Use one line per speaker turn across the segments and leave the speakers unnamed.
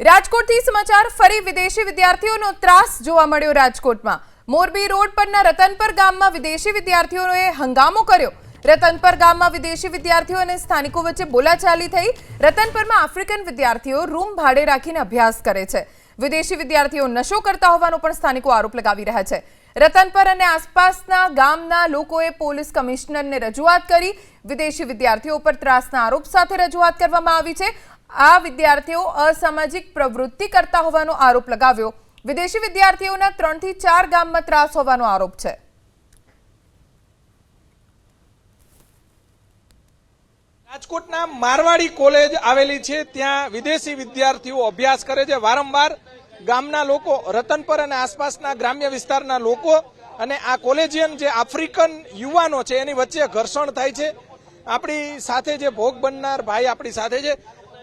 રાજકોટથી સમાચાર, ફરી વિદેશી વિદ્યાર્થીઓનો ત્રાસ જોવા મળ્યો રાજકોટમાં. મોરબી રોડ પરના રતનપર ગામમાં વિદેશી વિદ્યાર્થીઓએ હંગામો કર્યો. રતનપર ગામમાં વિદેશી વિદ્યાર્થીઓ અને સ્થાનિકો વચ્ચે બોલાચાલી થઈ. રતનપરમાં આફ્રિકન વિદ્યાર્થીઓ રૂમ ભાડે રાખીને અભ્યાસ કરે છે. વિદેશી વિદ્યાર્થીઓ નશો કરતા હોવાનો પણ સ્થાનિકો આરોપ લગાવી રહ્યા છે. રતનપર અને આસપાસના ગામના લોકોએ પોલીસ કમિશનરને રજૂઆત કરી. વિદેશી વિદ્યાર્થીઓ પર ત્રાસના આરોપ સાથે રજૂઆત કરવામાં આવી છે. આ વિદ્યાર્થીઓ અસામાજિક પ્રવૃત્તિ કરતા હોવાનો આરોપ લગાવ્યો. વિદેશી વિદ્યાર્થીઓના ત્રણથી ચાર ગામમાં ત્રાસ હોવાનો આરોપ છે.
રાજકોટના મારવાડી કોલેજ આવેલી છે. ત્યાં વિદેશી વિદ્યાર્થીઓ અભ્યાસ કરે છે. વારંવાર ગામના લોકો, રતનપર અને આસપાસના ગ્રામ્ય વિસ્તારના લોકો અને આ કોલેજિયન જે આફ્રિકન યુવાનો છે, એની વચ્ચે ઘર્ષણ થાય છે. આપણી સાથે જે ભોગ બનનાર ભાઈ આપણી સાથે છે.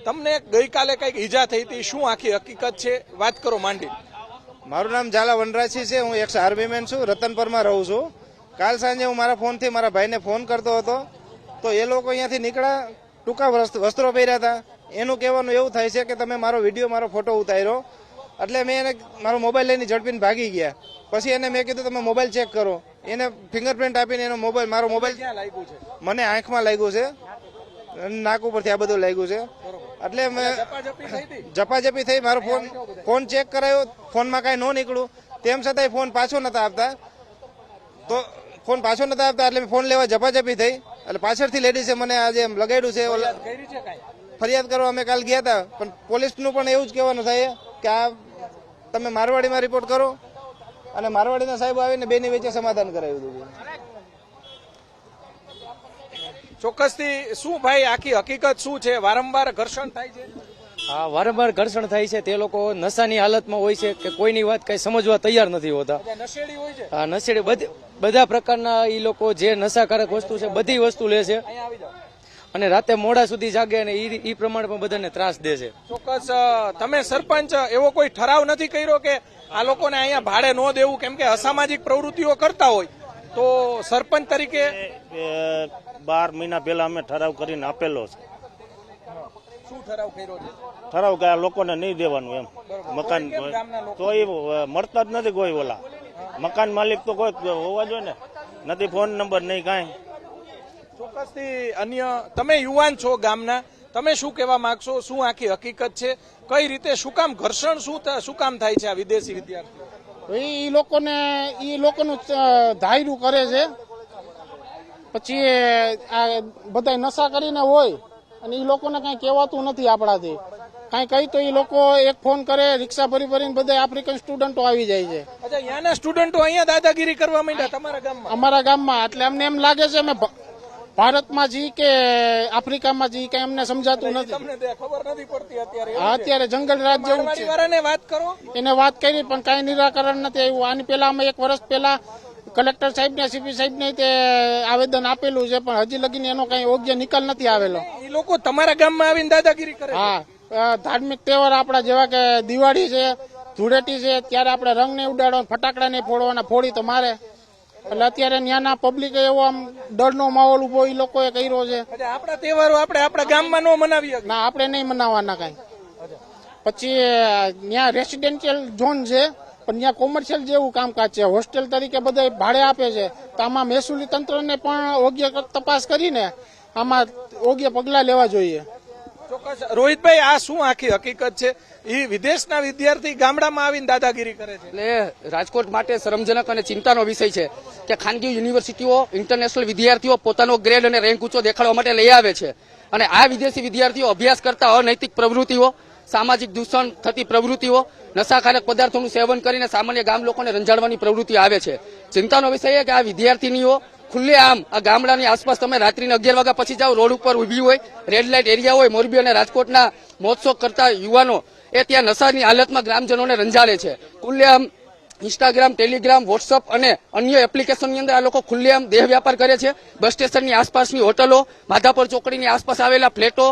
તમને ગઈકાલે કંઈક ઈજા થઈ હતી શું આખી હકીકત છે? વાત કરો માંડી.
મારું નામ ઝાલા વનરાજી છે હું એક્સ આર્મીમેન છું રતનપરમાં રહું છું. કાલ સાંજે હું મારા ફોનથી મારા ભાઈને ફોન કરતો હતો. તો એ લોકો અહીંયાથી નીકળ્યા ટૂંકા વસ્ત્રો પહેર્યા હતા. એનું કહેવાનું એવું થાય છે કે તમે મારો વીડિયો મારો ફોટો ઉતાર્યો. એટલે મેં એને મારો મોબાઈલ લઈને ઝડપીને ભાગી ગયા. પછી એને મેં કીધું તમે મોબાઈલ ચેક કરો. એને ફિંગરપ્રિન્ટ આપીને એનો મોબાઈલ મારો મોબાઈલ
ક્યાં લાગ્યું છે?
મને આંખમાં લાગ્યું છે. નાક ઉપરથી આ બધું લાગ્યું છે. એટલે મેં
ઝપાઝપી થઈ
મારો ફોન ફોન ચેક કરાયો. ફોનમાં કાંઈ ન નીકળ્યું. તેમ છતાંય ફોન પાછો નતા આપતા તો ફોન પાછો નતા આપતા એટલે મેં ફોન લેવા જપાજપી થઈ. એટલે પાછળથી લેડીઝે મને આજે એમ લગાડ્યું છે. ફરિયાદ કરવા અમે કાલ ગયા હતા પણ પોલીસનું પણ એવું જ કહેવાનું થાય કે આ તમે મારવાડીમાં રિપોર્ટ કરો. અને મારવાડીના સાહેબ આવીને બેની વચ્ચે સમાધાન કરાવ્યું હતું.
ચોક્કસથી શું ભાઈ આખી હકીકત શું છે? વારંવાર ઘર્ષણ થાય છે?
હા વારંવાર ઘર્ષણ થાય છે. તે લોકો નશાની હાલતમાં હોય છે કે કોઈની વાત કઈ સમજવા તૈયાર નથી હોતા.
નશેડી હોય છે?
આ નશેડી બધી બધા પ્રકારના એ લોકો જે નશાકારક વસ્તુ છે બધી વસ્તુ લે છે. અને રાતે મોડા સુધી જાગે અને એ ઈ પ્રમાણે પણ બધાને ત્રાસ દે છે.
ચોક્કસ તમે સરપંચ એવો કોઈ ઠરાવ નથી કર્યો કે આ લોકોને અહીંયા ભાડે ન દેવું કેમ કે અસામાજિક પ્રવૃત્તિઓ કરતા હોય. તો સરપંચ તરીકે?
બાર મહિના પહેલા અમે ઠરાવ કરીને આપેલો છે.
શું ઠરાવ કર્યો છે?
ઠરાવ કે આ લોકોને નહીં દેવાનું એમ. મકાન? તો એ મળતા જ નથી કોઈ ઓલા. મકાન માલિક તો કોઈ હોવા જોઈએ ને. નથી ફોન નંબર નહીં કાંઈ.
ચોક્કસથી અન્ય તમે યુવાન છો ગામના તમે શું કહેવા માંગશો? શું આખી હકીકત છે? કઈ રીતે શું કામ ઘર્ષણ શું શું કામ થાય છે આ વિદેશી વિદ્યાર્થીઓ?
એ લોકોને એ લોકોનું ધાયરું કરે છે. પછી આ બધા નશા કરીને હોય અને એ લોકોને કઈ કહેવાતું નથી આપણાથી. કાંઈ કહી તો એ લોકો એક ફોન કરે રિક્ષા ભરી ભરીને બધા આફ્રિકન સ્ટુડન્ટો આવી જાય છે.
અચ્છા સ્ટુડન્ટો અહીંયા દાદાગીરી કરવા માંડ્યા તમારા ગામમાં?
અમારા ગામમાં એટલે અમને એમ લાગે છે અમે ભારતમાં જી કે આફ્રિકામાં જી કઈ અમને સમજાતું નથી.
તમને ખબર નથી પડતી અત્યારે.
અત્યારે જંગલ રાજ જેવું છે.
વાત કરો.
એને વાત કરી પણ કાંઈ નિરાકરણ નથી આવ્યું. આની પહેલા અમે એક વર્ષ પહેલા કલેક્ટર સાહેબને સીપી સાહેબને તે આવેદન આપેલું છે પણ હજી લગીને એનો કઈ યોગ્ય નિકાલ નથી આવેલો.
એ લોકો તમારા ગામમાં આવીને દાદાગીરી કરે
હા ધાર્મિક તહેવાર આપણા જેવા કે દિવાળી છે ધૂળેટી છે ત્યારે આપણે રંગ નહીં ઉડાડવા ફટાકડા નહીં ફોડવાના ફોડી તો મારે. એટલે અત્યારે ત્યાંના પબ્લિકે એવો આમ ડરનો માહોલ ઊભો એ લોકોએ કર્યો છે.
આપણા તહેવારો આપણે આપણા ગામમાં ન મનાવીએ.
ના આપણે નહીં મનાવવાના કાંઈ. પછી ત્યાં રેસિડેન્શિયલ ઝોન છે પણ ત્યાં કોમર્શિયલ જેવું કામકાજ છે. હોસ્ટેલ તરીકે બધા ભાડે આપે છે. તો આમાં મહેસૂલી તંત્રને પણ યોગ્ય તપાસ કરીને આમાં યોગ્ય પગલાં લેવા જોઈએ.
ચોક્કસ. રોહિતભાઈ, આ શું આખી હકીકત છે? એ વિદેશના વિદ્યાર્થી ગામડામાં આવીને દાદાગીરી કરે છે.
એટલે રાજકોટ માટે શરમજનક અને ચિંતાનો વિષય છે કે ખાનગી યુનિવર્સિટીઓ ઇન્ટરનેશનલ વિદ્યાર્થીઓ પોતાનો ગ્રેડ અને રેન્ક ઊંચો દેખાડવા માટે લઈ આવે છે. અને આ વિદેશી વિદ્યાર્થીઓ અભ્યાસ કરતા અનૈતિક પ્રવૃત્તિઓ, સામાજિક દૂષણ થતી પ્રવૃત્તિઓ, નશાકારક પદાર્થોનું સેવન કરીને સામાન્ય ગામ લોકોને રંજાડવાની પ્રવૃત્તિ આવે છે. ચિંતાનો વિષય એ કે આ વિદ્યાર્થીનીઓ ખુલ્લે આમ આ ગામડાની આસપાસ તમે રાત્રિના અગિયાર વાગ્યા પછી જાઓ, રોડ ઉપર ઊભી હોય રેડ લાઇટ એરિયા હોય, મોરબી અને રાજકોટના મહોત્સવ કરતા યુવાનો એ ત્યાં નશાની હાલતમાં ગ્રામજનોને રંજાડે છે. ખુલ્લે આમ ઇન્સ્ટાગ્રામ ટેલિગ્રામ વોટ્સઅપ અને અન્ય એપ્લિકેશનની અંદર આ લોકો ખુલ્લેઆમ દેહ વ્યાપાર કરે છે. બસ સ્ટેશનની આસપાસની હોટલો, માધાપર ચોકડીની આસપાસ આવેલા ફ્લેટો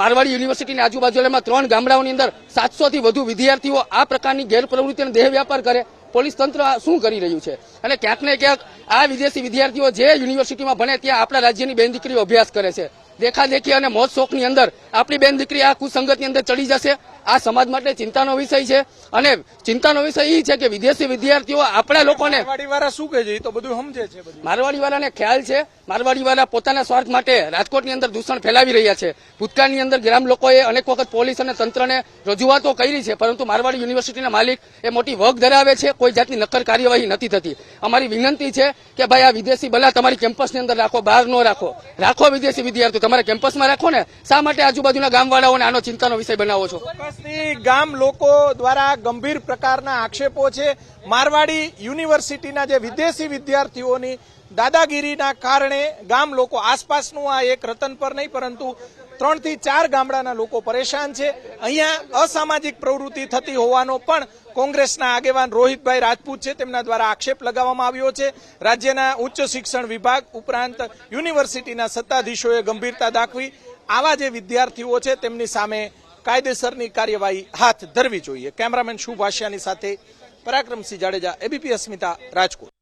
મારવાડી યુનિવર્સિટીની આજુબાજુમાં ત્રણ ગામડાઓની અંદર સાતસોથી વધુ વિદ્યાર્થીઓ આ પ્રકારની ગેરપ્રવૃત્તિ અને દેહ વ્યાપાર કરે. પોલીસ તંત્ર શું કરી રહ્યું છે? અને ક્યાંક ને ક્યાંક આ વિદેશી વિદ્યાર્થીઓ જે યુનિવર્સિટીમાં ભણે ત્યાં આપણા રાજ્યની બેન દીકરીઓ અભ્યાસ કરે છે. દેખાદેખી અને મોજ શોખની અંદર આપણી બેન દીકરી આ કુસંગતની અંદર ચડી જશે. આ સમાજ માટે ચિંતાનો વિષય છે. અને ચિંતાનો વિષય એ છે કે વિદેશી વિદ્યાર્થીઓ આપણા લોકોને
મારવાડી શું કહે છે એ તો બધું સમજે છે બધું.
વાળાને ખ્યાલ છે. મારવાડી વાળા પોતાના સ્વાર્થ માટે રાજકોટની અંદર દૂષણ ફેલાવી રહ્યા છે. ભૂતકાળની અંદર ગ્રામ લોકોએ અનેક વખત પોલીસ અને તંત્રને રજૂઆતો કરી છે પરંતુ મારવાડી યુનિવર્સિટીના માલિક એ મોટી વગ ધરાવે છે. કોઈ જાતની નક્કર કાર્યવાહી નથી થતી. અમારી વિનંતી છે કે ભાઈ આ વિદેશી બલા તમારી કેમ્પસની અંદર રાખો બહાર ન રાખો. રાખો વિદેશી વિદ્યાર્થીઓ તમારે કેમ્પસમાં રાખો ને. શા માટે આજુબાજુના ગામવાળાઓને આનો ચિંતાનો વિષય બનાવો છો?
ચોક્કસથી ગામ લોકો દ્વારા ગંભીર પ્રકારના આક્ષેપો છે. મારવાડી યુનિવર્સિટીના જે વિદેશી વિદ્યાર્થીઓની દાદાગીરીના કારણે ગામ લોકો આસપાસનું આ એક રતન પર નહીં, પરંતુ ત્રણથી ચાર ગામડાના લોકો પરેશાન છે. અહીંયા અસામાજિક પ્રવૃત્તિ થતી હોવાનો પણ કોંગ્રેસના આગેવાન રોહિતભાઈ રાજપૂત છે. તેમના દ્વારા આક્ષેપ લગાવવામાં આવ્યો છે. રાજ્યના ઉચ્ચ શિક્ષણ વિભાગ ઉપરાંત યુનિવર્સિટીના સત્તાધીશોએ ગંભીરતા દાખવી આવા જે વિદ્યાર્થીઓ છે, તેમની સામે કાયદેસરની કાર્યવાહી હાથ ધરવી જોઈએ. કેમેરામેન શુભ વાસિયાની સાથે પરાક્રમસિંહ જાડેજા એબીપી અસ્મિતા રાજકોટ.